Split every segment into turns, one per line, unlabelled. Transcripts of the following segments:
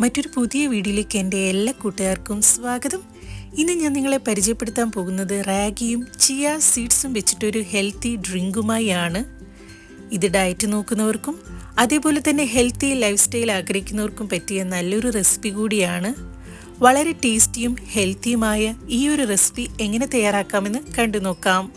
മറ്റൊരു പുതിയ വീഡിയോയിലേക്ക് എന്റെ എല്ലാ കൂട്ടുകാർക്കും സ്വാഗതം. ഇന്ന് ഞാൻ നിങ്ങളെ പരിചയപ്പെടുത്താൻ പോകുന്നത് റാഗിയും ചിയ സീഡ്സും വെച്ചിട്ടൊരു ഹെൽത്തി ഡ്രിങ്കുമായാണ്. ഇത് ഡയറ്റ് നോക്കുന്നവർക്കും അതേപോലെ തന്നെ ഹെൽത്തി ലൈഫ് സ്റ്റൈൽ ആഗ്രഹിക്കുന്നവർക്കും പറ്റിയ നല്ലൊരു റെസിപ്പി കൂടിയാണ്. വളരെ ടേസ്റ്റിയും ഹെൽത്തിയുമായ ഈ ഒരു റെസിപ്പി എങ്ങനെ തയ്യാറാക്കാമെന്ന് കണ്ടു നോക്കാം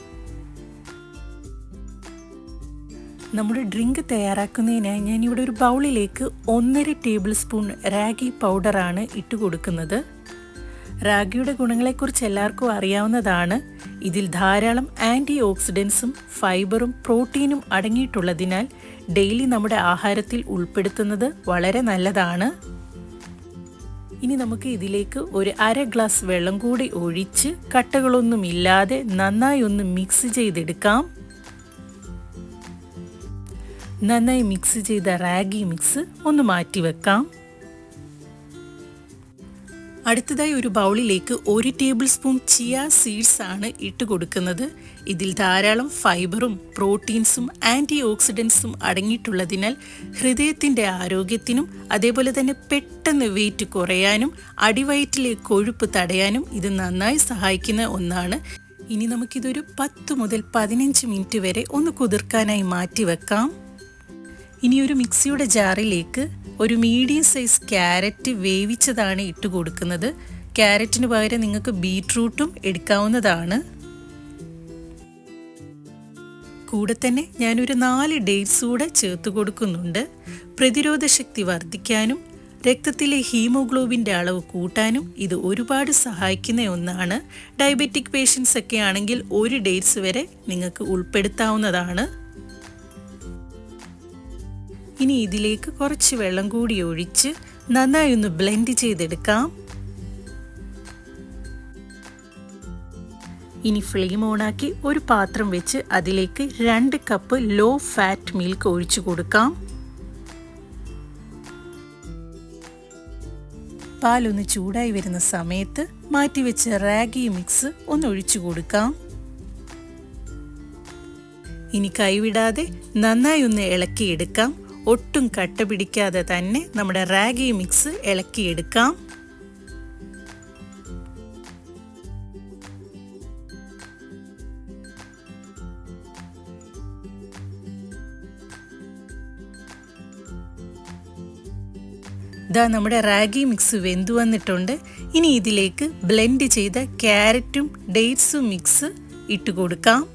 നമ്മുടെ ഡ്രിങ്ക് തയ്യാറാക്കുന്നതിനായി ഞാനിവിടെ ഒരു ബൗളിലേക്ക് ഒന്നര ടേബിൾ സ്പൂൺ റാഗി പൗഡറാണ് ഇട്ട് കൊടുക്കുന്നത്. റാഗിയുടെ ഗുണങ്ങളെക്കുറിച്ച് എല്ലാവർക്കും അറിയാവുന്നതാണ്. ഇതിൽ ധാരാളം ആന്റി ഓക്സിഡൻസും ഫൈബറും പ്രോട്ടീനും അടങ്ങിയിട്ടുള്ളതിനാൽ ഡെയിലി നമ്മുടെ ആഹാരത്തിൽ ഉൾപ്പെടുത്തുന്നത് വളരെ നല്ലതാണ്. ഇനി നമുക്ക് ഇതിലേക്ക് ഒരു അര ഗ്ലാസ് വെള്ളം കൂടി ഒഴിച്ച് കട്ടകളൊന്നും ഇല്ലാതെ നന്നായി ഒന്ന് മിക്സ് ചെയ്തെടുക്കാം. നന്നായി മിക്സ് ചെയ്ത റാഗി മിക്സ് ഒന്ന് മാറ്റി വെക്കാം. അടുത്തതായി ഒരു ബൗളിലേക്ക് ഒരു ടേബിൾ സ്പൂൺ ചിയ സീഡ്സ് ആണ് ഇട്ട് കൊടുക്കുന്നത്. ഇതിൽ ധാരാളം ഫൈബറും പ്രോട്ടീൻസും ആന്റി ഓക്സിഡൻസും അടങ്ങിയിട്ടുള്ളതിനാൽ ഹൃദയത്തിന്റെ ആരോഗ്യത്തിനും അതേപോലെ തന്നെ പെട്ടെന്ന് വെയിറ്റ് കുറയാനും അടിവയറ്റിലെ കൊഴുപ്പ് തടയാനും ഇത് നന്നായി സഹായിക്കുന്ന ഒന്നാണ്. ഇനി നമുക്കിതൊരു പത്ത് മുതൽ പതിനഞ്ച് മിനിറ്റ് വരെ ഒന്ന് കുതിർക്കാനായി മാറ്റി വെക്കാം. ഇനി ഒരു മിക്സിയുടെ ജാറിലേക്ക് ഒരു മീഡിയം സൈസ് ക്യാരറ്റ് വേവിച്ചതാണ് ഇട്ട് കൊടുക്കുന്നത്. ക്യാരറ്റിന് പകരം നിങ്ങൾക്ക് ബീട്രൂട്ടും എടുക്കാവുന്നതാണ്. കൂടെ തന്നെ ഞാനൊരു നാല് ഡേറ്റ്സ് കൂടെ ചേർത്ത് കൊടുക്കുന്നുണ്ട്. പ്രതിരോധ ശക്തി വർദ്ധിക്കാനും രക്തത്തിലെ ഹീമോഗ്ലോബിന്റെ അളവ് കൂട്ടാനും ഇത് ഒരുപാട് സഹായിക്കുന്ന ഒന്നാണ്. ഡയബറ്റിക് പേഷ്യൻസ് ഒക്കെ ആണെങ്കിൽ ഒരു ഡേറ്റ്സ് വരെ നിങ്ങൾക്ക് ഉൾപ്പെടുത്താവുന്നതാണ്. ഇനി ഇതിലേക്ക് കുറച്ച് വെള്ളം കൂടി ഒഴിച്ച് നന്നായി ഒന്ന് ബ്ലെൻഡ് ചെയ്തെടുക്കാം. ഇനി ഫ്ലെയിം ഓണാക്കി ഒരു പാത്രം വെച്ച് അതിലേക്ക് രണ്ട് കപ്പ് ലോ ഫാറ്റ് മിൽക്ക് ഒഴിച്ചു കൊടുക്കാം. പാലൊന്ന് ചൂടായി വരുന്ന സമയത്ത് മാറ്റിവെച്ച റാഗി മിക്സ് ഒന്ന് ഒഴിച്ചു കൊടുക്കാം. ഇനി കൈവിടാതെ നന്നായി ഒന്ന് ഇളക്കിയെടുക്കാം. ഒട്ടും കട്ട പിടിക്കാതെ തന്നെ നമ്മുടെ റാഗി മിക്സ് ഇളക്കിയെടുക്കാം. ഇതാ നമ്മുടെ റാഗി മിക്സ് വെന്തു വന്നിട്ടുണ്ട്. ഇനി ഇതിലേക്ക് ബ്ലെൻഡ് ചെയ്ത ക്യാരറ്റും ഡേറ്റ്സും മിക്സ് ഇട്ട് കൊടുക്കാം.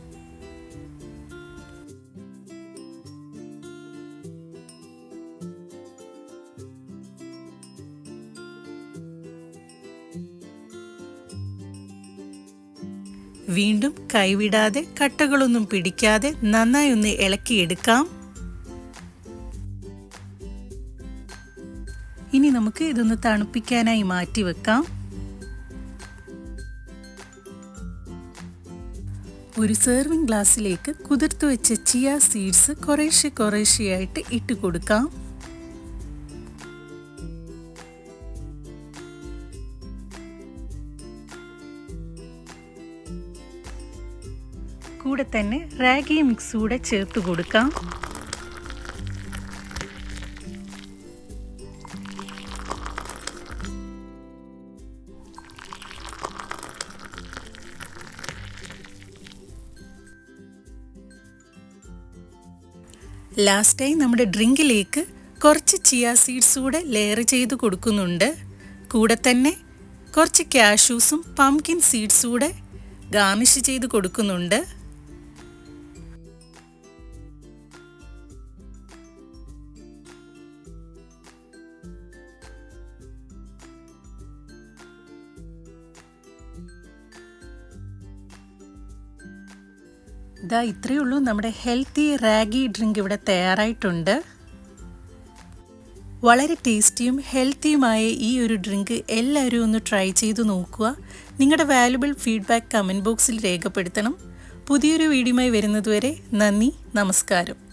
വീണ്ടും കൈവിടാതെ കട്ടകളൊന്നും പിടിക്കാതെ നന്നായി ഒന്ന് ഇളക്കിയെടുക്കാം. ഇനി നമുക്ക് ഇതൊന്ന് തണുപ്പിക്കാനായി മാറ്റി വെക്കാം. ഒരു സെർവിംഗ് ഗ്ലാസ്സിലേക്ക് കുതിർത്ത് വെച്ച ചിയ സീഡ്സ് കുറേശ്ശെ കുറേശ്ശെയായിട്ട് ഇട്ട് കൊടുക്കാം. കൂടെ തന്നെ റാഗി മിക്സ് കൂടെ ചേർത്ത് കൊടുക്കാം. ലാസ്റ്റായി നമ്മുടെ ഡ്രിങ്കിലേക്ക് കുറച്ച് ചിയ സീഡ്സ് കൂടെ ലെയർ ചെയ്ത് കൊടുക്കുന്നുണ്ട്. കൂടെ തന്നെ കുറച്ച് കാഷ്യൂസും പംകിൻ സീഡ്സ് കൂടെ ഗാർണിഷ് ചെയ്ത് കൊടുക്കുന്നുണ്ട്. ഇതാ ഇത്രയേ ഉള്ളൂ. നമ്മുടെ ഹെൽത്തി റാഗി ഡ്രിങ്ക് ഇവിടെ തയ്യാറായിട്ടുണ്ട്. വളരെ ടേസ്റ്റിയും ഹെൽത്തിയുമായ ഈ ഒരു ഡ്രിങ്ക് എല്ലാവരും ഒന്ന് ട്രൈ ചെയ്ത് നോക്കുക. നിങ്ങളുടെ വാല്യുബിൾ ഫീഡ്ബാക്ക് കമന്റ് ബോക്സിൽ രേഖപ്പെടുത്തണം. പുതിയൊരു വീഡിയോയുമായി വരുന്നതുവരെ നന്ദി നമസ്കാരം.